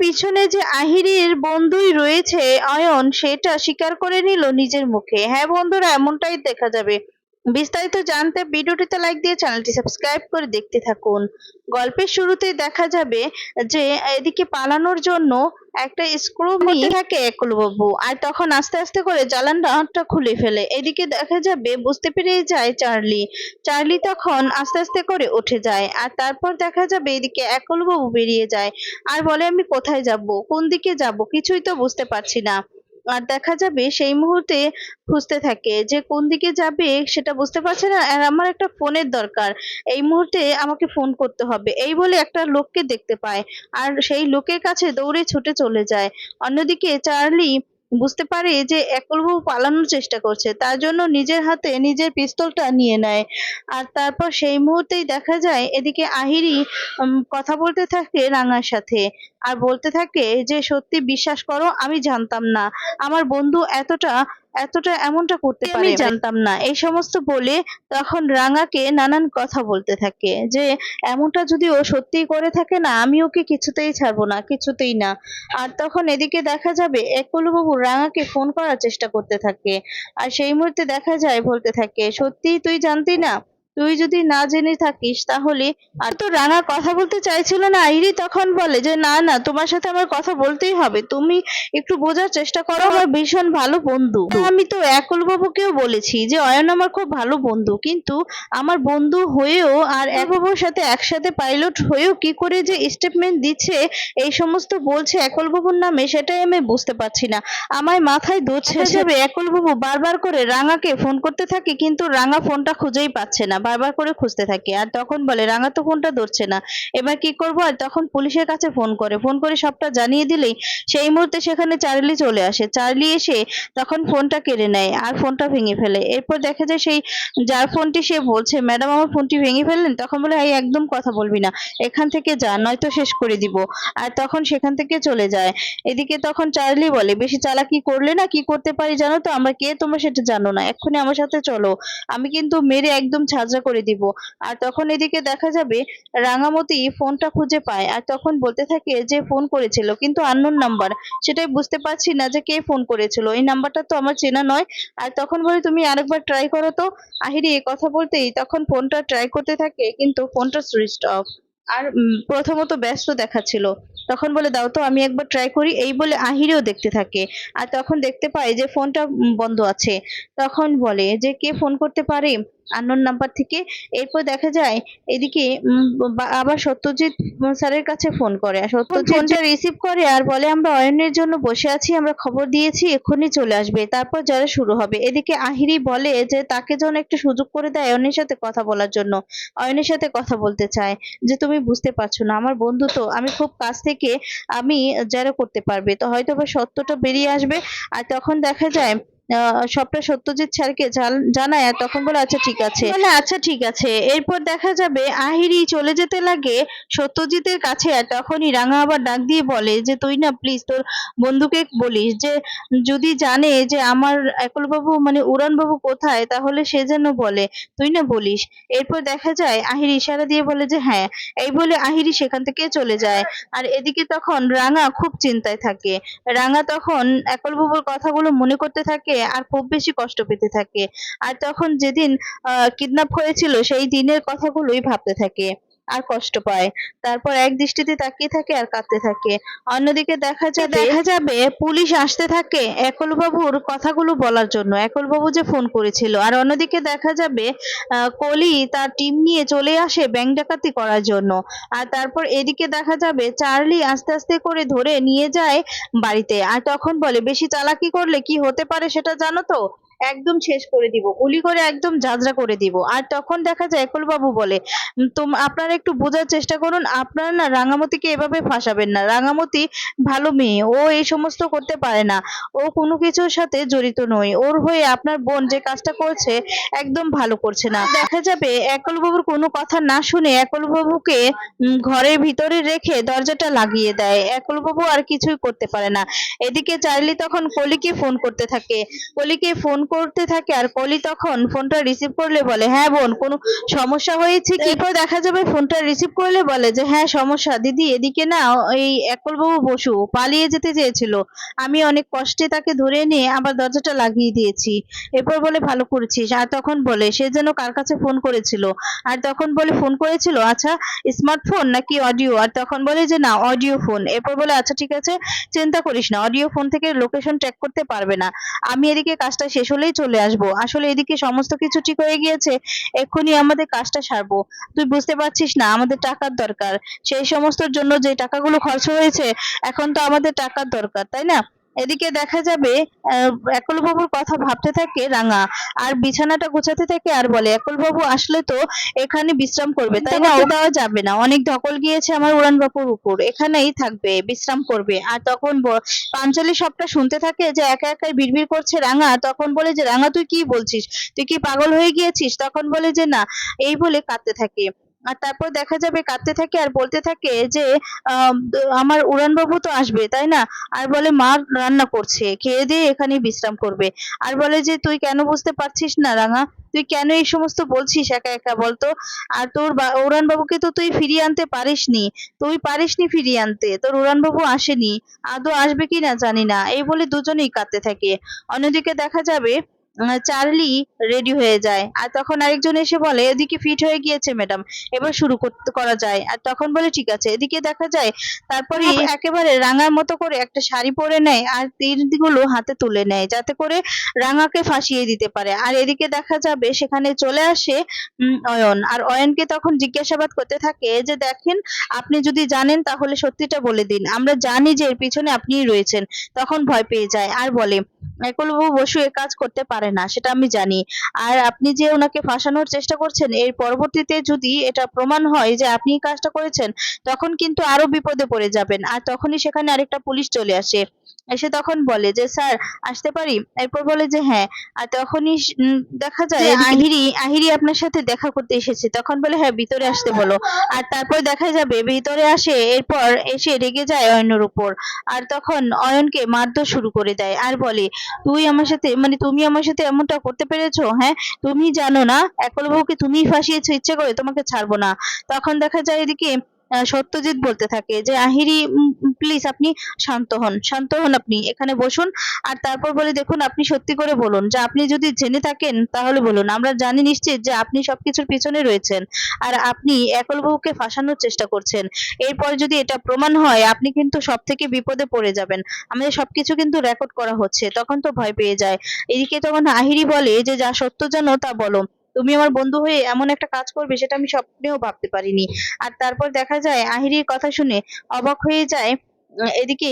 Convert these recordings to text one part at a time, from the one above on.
পিছনে যে আহিরির বন্ধুই রয়েছে অয়ন সেটা স্বীকার করে নিল নিজের মুখে। হ্যাঁ বন্ধুরা, এমনটাই দেখা যাবে। বিস্তারিত জানতে ভিডিওটিতে লাইক দিয়ে চ্যানেলটি সাবস্ক্রাইব করে দেখতে থাকুন। গল্পের শুরুতেই দেখা যাবে যে এদিকে পালানোর জন্য একটা স্ক্রু করতে থাকে একলবাবু। আর তখন আস্তে আস্তে করে জ্বালানটা খুলে ফেলে। এদিকে দেখা যাবে বুঝতে পেরে যায় চার্লি। চার্লি তখন আস্তে আস্তে করে উঠে যায়। আর তারপর দেখা যাবে এদিকে একলবাবু বেরিয়ে যায়। আর বলে আমি কোথায় যাব? কোন দিকে যাব? কিছুই তো বুঝতে পারছি না। আর দেখা যাবে সেই মুহূর্তে খুঁজতে থাকে যে কোন দিকে যাবে সেটা বুঝতে পারছে না আর আমার একটা ফোনের দরকার। এই মুহূর্তে আমাকে ফোন করতে হবে। এই বলে একটা লোককে দেখতে পায়। আর সেই লোকের কাছে দৌড়ে ছুটে চলে যায়। অন্যদিকে চার্লি বুঝতে পারি যে একলবাবু পালানোর চেষ্টা করছে। তার জন্য নিজের হাতে নিজের পিস্তলটা নিয়ে নেয়। আর তারপর সেই মুহূর্তেই দেখা যায়, এদিকে আহিরি কথা বলতে থাকে রাঙার সাথে। আর বলতে থাকে যে, সত্যি বিশ্বাস করো, আমি জানতাম না। আমার বন্ধু এতটা এতটা এমনটা করতে পারে আমি জানতাম না। এই সমস্ত বলে তখন রাঙাকে নানান কথা বলতে থাকে যে এমনটা যদি ও সত্যিই করে থাকে না আমি ওকে কিছুতেই ছাড়বো না কিছুতেই না। আর তখন এদিকে দেখা যাবে একলবাবু রাঙাকে ফোন করার চেষ্টা করতে থাকে। আর সেই মুহূর্তে দেখা যায় বলতে থাকে সত্যিই তুই জানতি না? তুই যদি না জেনে থাকিস তাহলে আর তো রাঙা কথা বলতে চাইছিল না। আইরি তখন বলে যে না না তোমার সাথে আমার কথা বলতেই হবে। তুমি একটু বোঝার চেষ্টা করো আমার ভীষণ ভালো বন্ধু। আমি তো একল বাবুকেও বলেছি যে অয়ন আমার খুব ভালো বন্ধু কিন্তু আমার বন্ধু হয়েও আর এক বাবুর সাথে একসাথে পাইলট হয়েও কি করে যে স্টেটমেন্ট দিচ্ছে এই সমস্ত বলছে একল বাবুর নামে সেটাই আমি বুঝতে পারছি না। আমার মাথায় দোষ যাবে একল বাবু বারবার করে রাঙাকে ফোন করতে থাকে কিন্তু রাঙা ফোনটা খুঁজেই পাচ্ছে না। বারবার করে খুঁজতে থাকে। আর তখন বলে, রাঙা তো ফোনটা ধরছে না। এবার কি করব? আর তখন পুলিশের কাছে ফোন করে। ফোন করে সবটা জানিয়ে দিলেই সেই মুহূর্তে সেখানে চার্লি চলে আসে। চার্লি এসে তখন ফোনটা কেড়ে নেয় আর ফোনটা ভেঙে ফেলে। এরপর দেখা যায় সেই যার ফোনটি সে বলছে, ম্যাডাম, আমার ফোনটি ভেঙে ফেললেন? তখন বলে এই একদম কথা বলবি না। এখান থেকে যা, নয়তো শেষ করে দিব। আর তখন সেখান থেকে চলে যায়। এদিকে তখন চার্লি বলে, বেশি চালাকি করলে না কি করতে পারি জানো তো? আমরা কে? তোমরা সেটা জানো না। এক্ষুনি আমার সাথে চলো। আমি কিন্তু মেরে একদম ঝাঁঝরা করে দিব। আর তখন এদিকে দেখা যাবে রাঙামতি ফোনটা খুঁজে পায় আর তখন বলতে থাকে যে ফোন করেছিল, কিন্তু আননোন নাম্বার সেটাই বুঝতে পারছি না যে কে ফোন করেছিল। এই নাম্বারটা তো আমার চেনা নয়। আর তখন বলে, তুমি আরেকবার ট্রাই করো তো। আহিরি, এই কথা বলতেই তখন ফোনটা ট্রাই করতে থাকে, কিন্তু ফোনটা সুইচ অফ আর প্রথমত ব্যস্ত দেখাচ্ছিল। তখন বলে দাও তো আমি একবার ট্রাই করি। এই বলে আহিরিও দেখতে থাকে। আর তখন দেখতে পায় যে ফোনটা বন্ধ আছে। তখন বলে যে কে ফোন করতে পারে? আননোন নাম্বার থেকে। এরপর দেখা যায় এদিকে আবার সত্যজিৎ স্যারের কাছে ফোন করে। আর সত্যজিৎ ফোনটা রিসিভ করে আর বলে আমরা অয়নের জন্য বসে আছি আমরা খবর দিয়েছি এক্ষুনি চলে আসবে। তারপর যারা শুরু হবে। এদিকে আহিরি বলে যে তাকে যেন একটু সুযোগ করে দেয় অয়নের সাথে কথা বলার জন্য। অয়নের সাথে কথা বলতে চায় যে তুমি বুঝতে পারছ না। আমার বন্ধু তো, আমি খুব কাছ থেকে আমি যারা করতে পারবে, তো হয়তো বা সত্যটা বেরিয়ে আসবে। আর তখন দেখা যায় সবটা সত্যজিৎ স্যারকে জান- জানায় তখন বলে আচ্ছা ঠিক আছে। বলে আচ্ছা ঠিক আছে। এরপর দেখা যাবে, আহিরি চলে যেতে লাগে সত্যজিতের কাছে তখনই রাঙা আবার ডাক দিয়ে বলে যে, তুই না প্লিজ তোর বন্ধুকে বলিস যে, যদি জানে যে, আমার একল বাবু মানে উড়ান বাবু কোথায়, তাহলে সে যেন বলে, তুই না, বলিস? এরপর দেখা যায়, আহিরি ইশারা দিয়ে বলে যে হ্যাঁ। এই বলে আহিরি সেখান থেকে চলে যায়। আর এদিকে তখন রাঙা খুব চিন্তায় থাকে। রাঙা তখন একল বাবুর কথাগুলো মনে করতে থাকে আর খুব বেশি কষ্ট পেতে থাকে। আর তখন যেদিন, আহ কিডন্যাপ হয়েছিল, সেই দিনের কথাগুলোই ভাবতে থাকে। আর কষ্ট পায়। তারপর এক দৃষ্টিতে তাকিয়ে থাকে আর কাঁদতে থাকে। অন্যদিকে দেখা যাবে দেখা যাবে পুলিশ আসতে থাকে একল বাবুর কথাগুলো বলার জন্য। একল বাবু যে ফোন করেছিল। আর অন্যদিকে দেখা যাবে আহ, কলি তার টিম নিয়ে চলে আসে ব্যাংক ডাকাতি করার জন্য। আর তারপর এদিকে দেখা যাবে চার্লি আস্তে আস্তে করে ধরে নিয়ে যায় বাড়িতে। আর তখন বলে বেশি চালাকি করলে কি হতে পারে সেটা জানো তো? একদম শেষ করে দিব। গুলি করে একদম ঝাঁঝরা করে দিব। আর তখন দেখা যায় একল বাবু বলে তোম, আপনারা একটু বোঝার চেষ্টা করুন, আপনারা না রাঙামতিকে এভাবে ফাঁসাবেন না। রাঙামতি ভালো মেয়ে, ও এই সমস্ত করতে পারে না। ও কোনো কিছুর সাথে জড়িত নয়। ওর হয়ে আপনার বোন যে কাজটা করছে, একদম ভালো করছে না। দেখা যাবে একল বাবুর কোনো কথা না শুনে একল বাবুকে ঘরের ভিতরে রেখে দরজাটা লাগিয়ে দেয়। একল বাবু আর কিছুই করতে পারে না। এদিকে চার্লি তখন কলিকে ফোন করতে থাকে। কলিকে ফোন করতে থাকে আর কলি তখন ফোনটা রিসিভ করলে বলে হ্যাঁ বোন, কোনো সমস্যা হয়েছে কি? এরপর দেখা যাবে ফোনটা রিসিভ করলে বলে যে হ্যাঁ সমস্যা। দিদি, এদিকে না এই একলবাবু বসু, পালিয়ে যেতে চেয়েছিল। আমি অনেক কষ্টে তাকে ধরে নিয়ে আবার দরজাটা লাগিয়ে দিয়েছি। এরপর বলে, ভালো করেছিস। আর তখন বলে, সে যেন কার কাছে ফোন করেছিল? আর তখন বলে, ফোন করেছিল? আচ্ছা স্মার্টফোন নাকি অডিও? আর তখন বলে যে, না, অডিও ফোন। এরপর বলে আচ্ছা ঠিক আছে, চিন্তা করিস না, অডিও ফোন থেকে লোকেশন ট্র্যাক করতে পারবে না। আমি এদিকে কাজটা শেষ হলেই চলে আসব। আসলে এদিকে সমস্ত কিছু ঠিক হয়ে গিয়েছে, এক্ষুনি আমাদের কাজটা সারবো। তুই বুঝতে পারছিস না, আমাদের টাকার দরকার। সেই সমস্তর জন্য যে টাকাগুলো খরচ হয়েছে, এখন তো আমাদের টাকার দরকার, তাই না? এদিকে দেখা যাবে একলবাবুর কথা ভাবতে থাকে রাঙা। আর বিছানাটা গোছাতে থাকে আর বলে, একলবাবু, আসলে তো এখানে বিশ্রাম করবে, তাই না? দেওয়া যাবে না। অনেক ধকল গিয়েছে আমার উড়ান বাপুর উপর। এখানেই থাকবে, বিশ্রাম করবে। আর তখন পাঞ্চালি সবটা শুনতে থাকে যে একা একাই বিড়বিড় করছে রাঙা। তখন বলে যে, রাঙা, তুই কি বলছিস? তুই কি পাগল হয়ে গিয়েছিস? তখন বলে যে, না। এই বলে কাঁদতে থাকে। আর তারপর দেখা যাবে কাঁদতে থাকে আর বলতে থাকে যে আম, আমার উড়ান বাবু তো আসবে তাই না? আর বলে মা রান্না করছে খেয়ে দিয়ে এখানে বিশ্রাম করবে। আর বলে যে তুই কেন বুঝতে পারছিস না রাঙা? তুই কেন এই সমস্ত বলছিস একা একা বলতো? আর তোর উড়ান বাবুকে তো তুই ফিরিয়ে আনতে পারিসনি। তুই পারিসনি ফিরিয়ে আনতে তোর উড়ান বাবু আসেনি। আদৌ আসবে কিনা জানি না। এই বলে দুজনেই কাঁদতে থাকে। অন্যদিকে দেখা যাবে চার্লি রেডি হয়ে যায়। আর তখন আরেকজন এসে বলে এদিকে ফিট হয়ে গিয়েছে ম্যাডাম এবার শুরু করতে করা যায়। আর তখন বলে ঠিক আছে। এদিকে দেখা যায় তারপরে একেবারে রাঙার মতো করে একটা শাড়ি পরে নেয় আর তীরগুলো হাতে তুলে নেয় যাতে করে রাঙাকে ফাঁসিয়ে দিতে পারে। আর এদিকে দেখা যাবে সেখানে চলে আসে উম, অয়ন। আর অয়নকে তখন জিজ্ঞাসাবাদ করতে থাকে যে দেখেন আপনি যদি জানেন তাহলে সত্যিটা বলে দিন। আমরা জানি যে এর পিছনে আপনিই রয়েছেন। তখন ভয় পেয়ে যায় আর বলে একলবাবু বসু এ কাজ করতে পারে না, সেটা আমি জানি। আর আপনি যে ওনাকে ফাঁসানোর চেষ্টা করছেন, এর পরবর্তীতে যদি এটা প্রমাণ হয় যে আপনি কাজটা করেছেন, তখন কিন্তু আরও বিপদে পড়ে যাবেন। আর তখনই সেখানে আরেকটা পুলিশ চলে আসে। এসে তখন বলে যে স্যার আসতে পারি? এরপর বলে যে হ্যাঁ। আর তখনই দেখা যায় আহিরি আহিরি আপনার সাথে দেখা করতে এসেছে। তখন বলে হ্যাঁ ভিতরে আসতে বলো। আর তারপর দেখা যাবে ভিতরে আসে এরপর এসে রেগে যায় অয়নের উপর। আর তখন অয়নকে মারধর শুরু করে দেয়। আর বলে তুই আমার সাথে মানে তুমি আমার সাথে এমনটা করতে পেরেছ হ্যাঁ? তুমি জানো না একল বউকে তুমিই ফাঁসিয়েছো ইচ্ছে করে তোমাকে ছাড়বো না। তখন দেখা যায় এদিকে সত্যজিৎ বলতে থাকে যে, আহিরি প্লিজ আপনি শান্ত হন শান্ত হন আপনি, এখানে বসুন। আর তারপর বলে, দেখুন, আপনি সত্যি করে বলুন, যে আপনি যদি জেনে থাকেন, তাহলে বলুন। আমরা জানি নিশ্চিত যে আপনি সবকিছুর পিছনে রয়েছেন আর আপনি একলবাবুকে ফাঁসানোর চেষ্টা করছেন। এরপর যদি এটা প্রমাণ হয়, আপনি কিন্তু সব থেকে বিপদে পড়ে যাবেন। আমাদের সবকিছু কিন্তু রেকর্ড করা হচ্ছে, তখন তো ভয় পেয়ে যায়। এদিকে তখন আহিরি বলে যে, যা সত্য জানো তা বলো। তুমি আমার বন্ধু হয়ে এমন একটা কাজ করবে সেটা আমি স্বপ্নেও ভাবতে পারিনি। আর তারপর দেখা যায়, আহিরির কথা শুনে অবাক হয়ে যায় এদিকে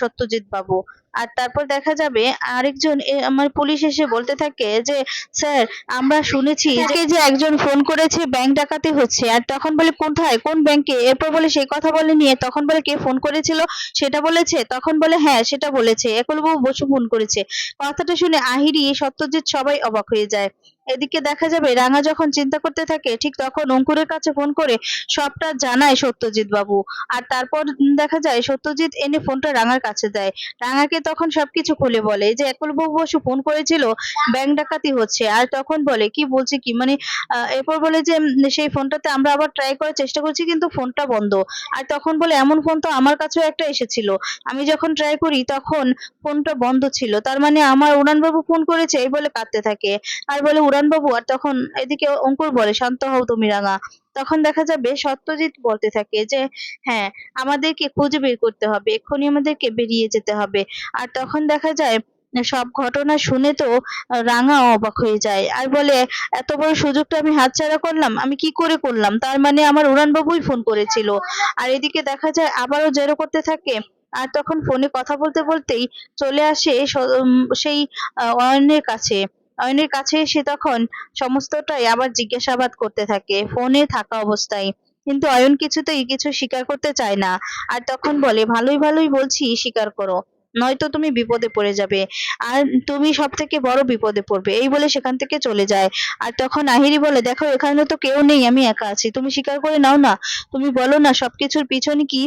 সত্যজিৎ বাবু। আর তারপর দেখা যাবে আরেকজন আমার পুলিশ এসে বলতে থাকে যে স্যার আমরা শুনেছি যে যে একজন ফোন করেছে ব্যাংক ডাকাতি হচ্ছে আর তখন বলে কোথায়? কোন ব্যাংকে? এরপর বলে সেই কথা বলে নিয়ে তখন বলে কে ফোন করেছিল? সেটা বলেছে। তখন বলে হ্যাঁ সেটা বলেছে। একলবাবু বসু ফোন করেছে। কথাটা শুনে আহিরি সত্যজিৎ সবাই অবাক হয়ে যায়। এদিকে দেখা যাবে রাঙা যখন চিন্তা করতে থাকে ঠিক তখন অঙ্কুরের কাছে ফোন করে সবটা জানায় সত্যজিৎ বাবু। আর তারপর দেখা যায় সত্যজিৎ এনে ফোনটা রাঙার কাছে দেয়। রাঙাকে তখন সবকিছু খুলে বলে যে একলবাবু বসু ফোন করেছিল, ব্যাংক ডাকাতি হচ্ছে। আর তখন বলে, কি বলছে কি? মানে এরপর বলে যে সেই ফোনটাতে আমরা আবার ট্রাই করার চেষ্টা করছি, কিন্তু ফোনটা বন্ধ। আর তখন বলে, এমন ফোন তো আমার কাছেও একটা এসেছিল। আমি যখন ট্রাই করি, তখন ফোনটা বন্ধ ছিল। তার মানে আমার উড়ানবাবু ফোন করেছে, এই বলে কাঁদতে থাকে। আর বলে, উড়ানবাবু? আর তখন এদিকে অঙ্কুর বলে, শান্ত হও তুমি রাঙা। তখন দেখা যাবে সত্যজিৎ বলতে থাকে যে হ্যাঁ আমাদেরকে খুঁজে বের করতে হবে, এক্ষুনি আমাদেরকে বেরিয়ে যেতে হবে। আর তখন দেখা যায়, সব ঘটনা শুনে তো রাঙা অবাক হয়ে যায়। আর বলে, এত বড় সুযোগটা আমি হাতছাড়া করলাম, আমি কি করে করলাম? তার মানে আমার উড়ান বাবুই ফোন করেছিল। আর এদিকে দেখা যায়, আবারও জেরো করতে থাকে। আর তখন ফোনে কথা বলতে বলতেই চলে আসে সেই অয়নের কাছে। অয়নের কাছে এসে তখন সমস্তটাই আবার জিজ্ঞাসাবাদ করতে থাকে, ফোনে থাকা অবস্থায়। কিন্তু অয়ন কিছুতেই কিছু স্বীকার করতে চায় না। আর তখন বলে, ভালোই ভালোই বলছি, স্বীকার করো। নয়তো তুমি বিপদে পড়ে যাবে। আর তুমি সব থেকে বড় বিপদে পড়বে। এই বলে সেখান থেকে চলে যায়। আর তখন আহিরি বলে, দেখো, এখানে তো কেউ নেই, আমি একা আছি। তুমি স্বীকার করে নাও না? তুমি বলো না, সবকিছুর পিছনে কি?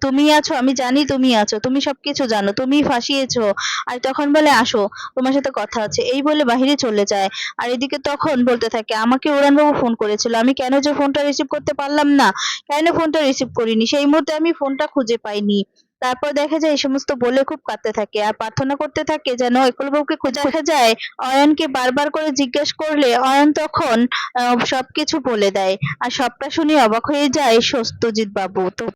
তুমি আছো, আমি জানি তুমি আছো, তুমি সবকিছু জানো, তুমি ফাঁসিয়েছো। আর তখন বলে, আসো, তোমার সাথে কথা আছে। এই বলে বাহিরে চলে যায়। আর এদিকে তখন বলতে থাকে, আমাকে উড়ানবাবু ফোন করেছিল। আমি কেন যে ফোনটা রিসিভ করতে পারলাম না? কেন ফোনটা রিসিভ করিনি? সেই মুহূর্তে আমি ফোনটা খুঁজে পাইনি। তারপর দেখা যায় এই সমস্ত বলে খুব কাঁদতে থাকে আর প্রার্থনা করতে থাকে যেন একলবাবুকে খুঁজে দেখা যায়। অয়নকে বারবার করে জিজ্ঞেস করলে অয়ন তখন আহ, সবকিছু বলে দেয়। আর সবটা শুনে অবাক হয়ে যায় সত্যজিৎ বাবু। তো